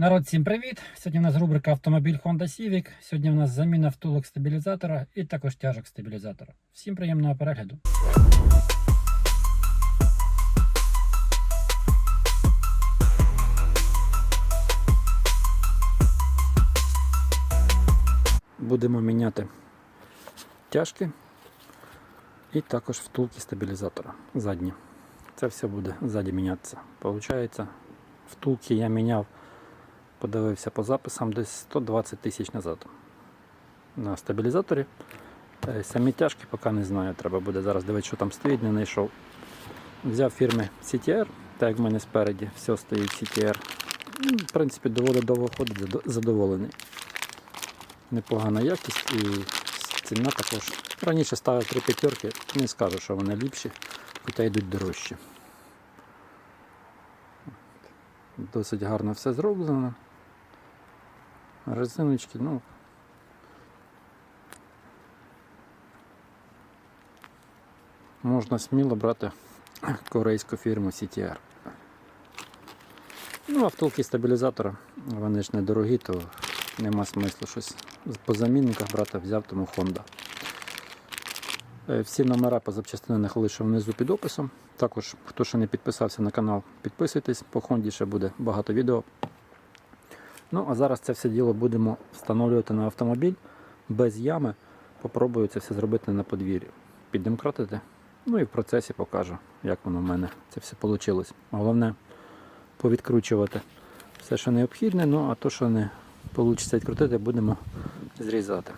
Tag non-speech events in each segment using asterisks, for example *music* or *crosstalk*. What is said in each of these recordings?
Народ, всім привіт! Сьогодні у нас рубрика Автомобіль Honda Civic. Сьогодні у нас заміна втулок стабілізатора і також тяжок стабілізатора. Всім приємного перегляду. Будемо міняти тяжки і також втулки стабілізатора задні. Це все буде ззаді мінятися. Получається, втулки я міняв, подивився по записам десь 120 тисяч назад. На стабілізаторі. Е, Самі тяжкі поки не знаю. Треба буде зараз дивитися, що там стоїть, не знайшов. Взяв фірми CTR, так як в мене спереді все стоїть CTR. Ну, В принципі, доволі довго ходить, задоволений. Непогана якість і ціна також. Раніше ставив три п'ятерки, не скажу, що вони ліпші, хоча йдуть дорожчі. Досить гарно все зроблено. Резиночки, ну. Можна сміло брати корейську фірму CTR. Ну, а втулки стабілізатора, вони ж недорогі, то нема смислу щось по замінниках брати, взяв тому Honda. Е, Всі номера по запчастинах лише внизу під описом. Також, хто ще не підписався на канал, підписуйтесь, по Honді ще буде багато відео. Ну, а зараз це все діло будемо встановлювати на автомобіль без ями. Попробую це все зробити на подвір'ї. Піддемкратити. Ну і в процесі покажу, як воно в мене це все вийшло. Головне повідкручувати все, що необхідне, ну а то, що не вийде відкрутити, будемо зрізати.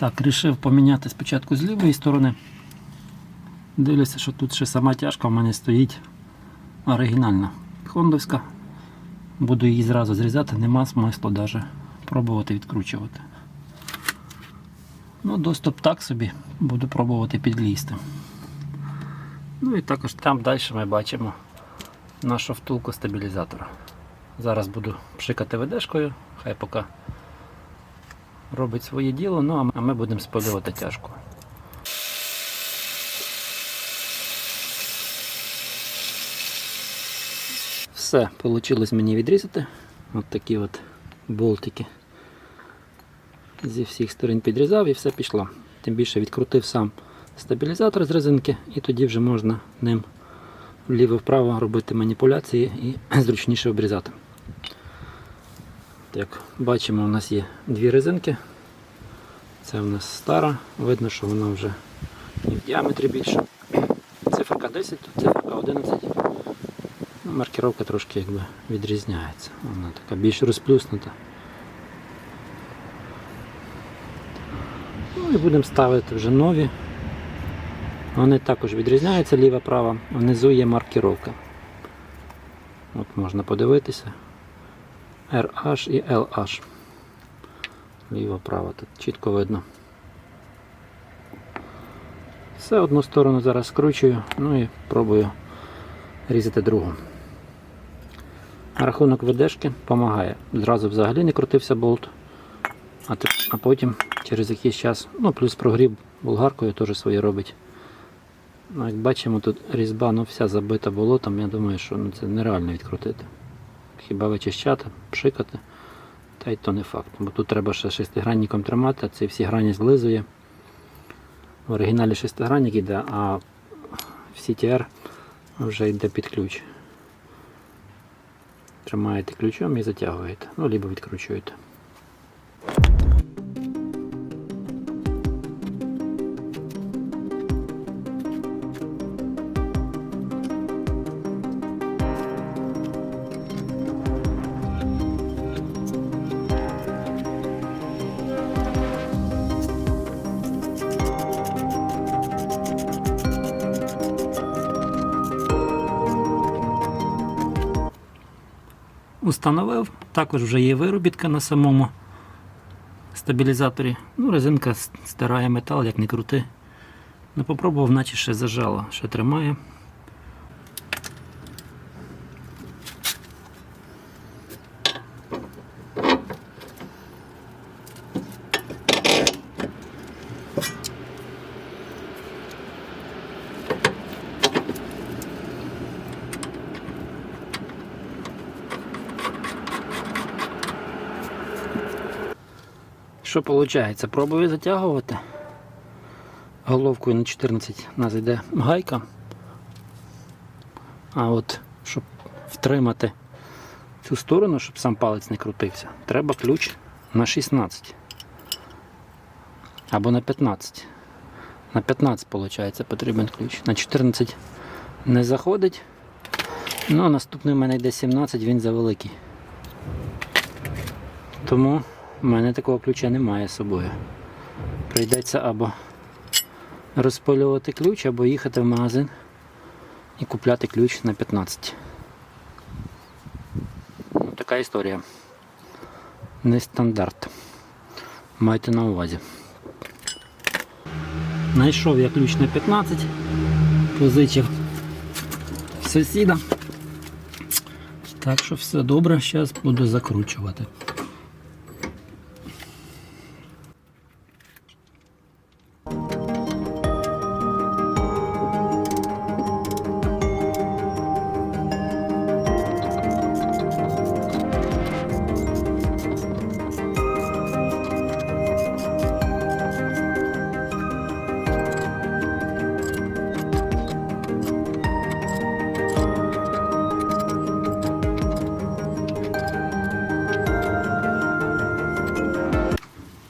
Так, рішив поміняти спочатку з лівої сторони. Дивлюся, що тут ще сама тяжка в мене стоїть оригінальна. Хондовська. Буду її зразу зрізати, нема смислу навіть пробувати відкручувати. Ну, доступ так собі, буду пробувати підлізти. Ну і також там далі ми бачимо нашу втулку стабілізатора. Зараз буду пшикати ведешкою, хай поки робить своє діло, ну а ми- будемо спалювати тяжко. Все, вийшло мені відрізати. От такі от болтики. Зі всіх сторон підрізав і все пішло. Тим більше відкрутив сам стабілізатор з резинки, і тоді вже можна ним вліво-вправо робити маніпуляції і *clears throat* зручніше обрізати. Як бачимо, у нас є дві резинки. Це у нас стара, видно, що вона вже і в діаметрі більше. Циферка 10, тут циферка 11. Ну, маркировка трошки якби відрізняється. Вона така більш розплюснута. Ну і будемо ставити вже нові. Вони також відрізняються ліва-права. Внизу є маркировка. От можна подивитися. RH і LH. Ліво-право тут чітко видно. Все одну сторону зараз скручую, ну і пробую різати другу. Рахунок ведешки допомагає. Зразу взагалі не крутився болт, а, а потім через якийсь час, ну плюс прогрів болгаркою теж своє робить. Ну, як бачимо, тут різьба ну, вся забита болотом, я думаю, що ну, це нереально відкрутити. Хіба вичищати, пшикати, та й то не факт. Бо тут треба ще шестигранником тримати, а ці всі грані злизує. В оригіналі шестигранник йде, а в CTR вже йде під ключ. Тримаєте ключом і затягуєте, ну, либо відкручуєте. Установив. Також вже є виробітка на самому стабілізаторі. Ну, резинка стирає метал, як не крути. Ну, попробував, наче ще зажало, ще тримає. Що виходить? Пробую затягувати. Головкою на 14 у нас йде гайка. А от щоб втримати цю сторону, щоб сам палець не крутився, треба ключ на 16. Або на 15. На 15, виходить, потрібен ключ. На 14 не заходить. Ну, а наступний у мене йде 17, він завеликий. Тому в мене такого ключа немає з собою. Прийдеться або розпилювати ключ, або їхати в магазин і купляти ключ на 15. Ну, така історія. Не стандарт. Майте на увазі. Знайшов я ключ на 15, позичив сусіда. Так що все добре, зараз буду закручувати.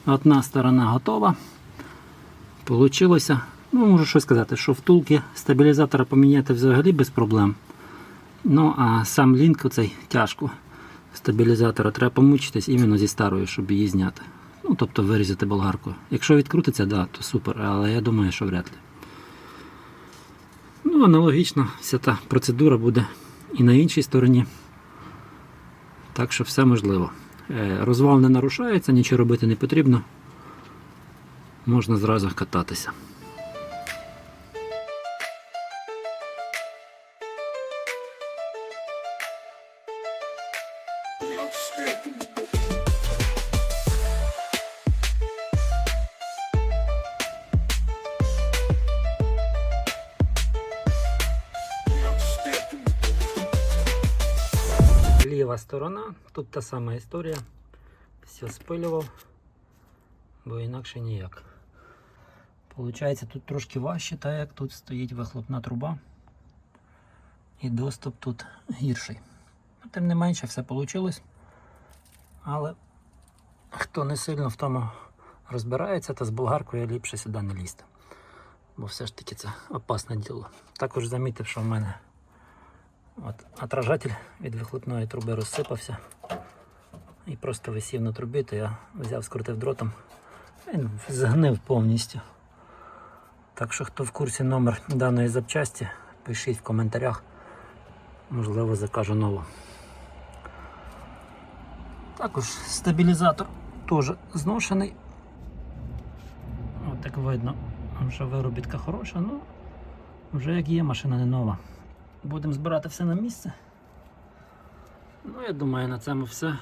Одна сторона готова. Получилося. Ну, можу що сказати, що втулки стабілізатора поміняти взагалі без проблем. Ну, а сам лінк оцей тяжко стабілізатора треба помучитись іменно зі старою, щоб її зняти. Ну, тобто вирізати болгаркою. Якщо відкрутиться, да, то супер, але я думаю, що вряд ли. Ну, аналогічно, вся та процедура буде і на іншій стороні. Так що все можливо. Е, Розвал не нарушається, нічого робити не потрібно. Можна зразу кататися. Ліва сторона, тут та сама історія. Все спилював, бо інакше ніяк. Получається тут трошки важче, так як тут стоїть вихлопна труба. І доступ тут гірший. Ну, Тим не менше, все вийшло. Але хто не сильно в тому розбирається, то з болгаркою ліпше сюди не лізти. Бо все ж таки це опасне діло. Також замітив, що в мене От, отражатель від вихлопної труби розсипався і просто висів на трубі, то я взяв, скрутив дротом. Він згнив повністю. Так що хто в курсі номер даної запчасті, пишіть в коментарях. Можливо, закажу нову. Також стабілізатор теж зношений. От так видно, що виробітка хороша, ну вже як є, машина не нова. Будемо збирати все на місце. Ну, я думаю, на цьому все.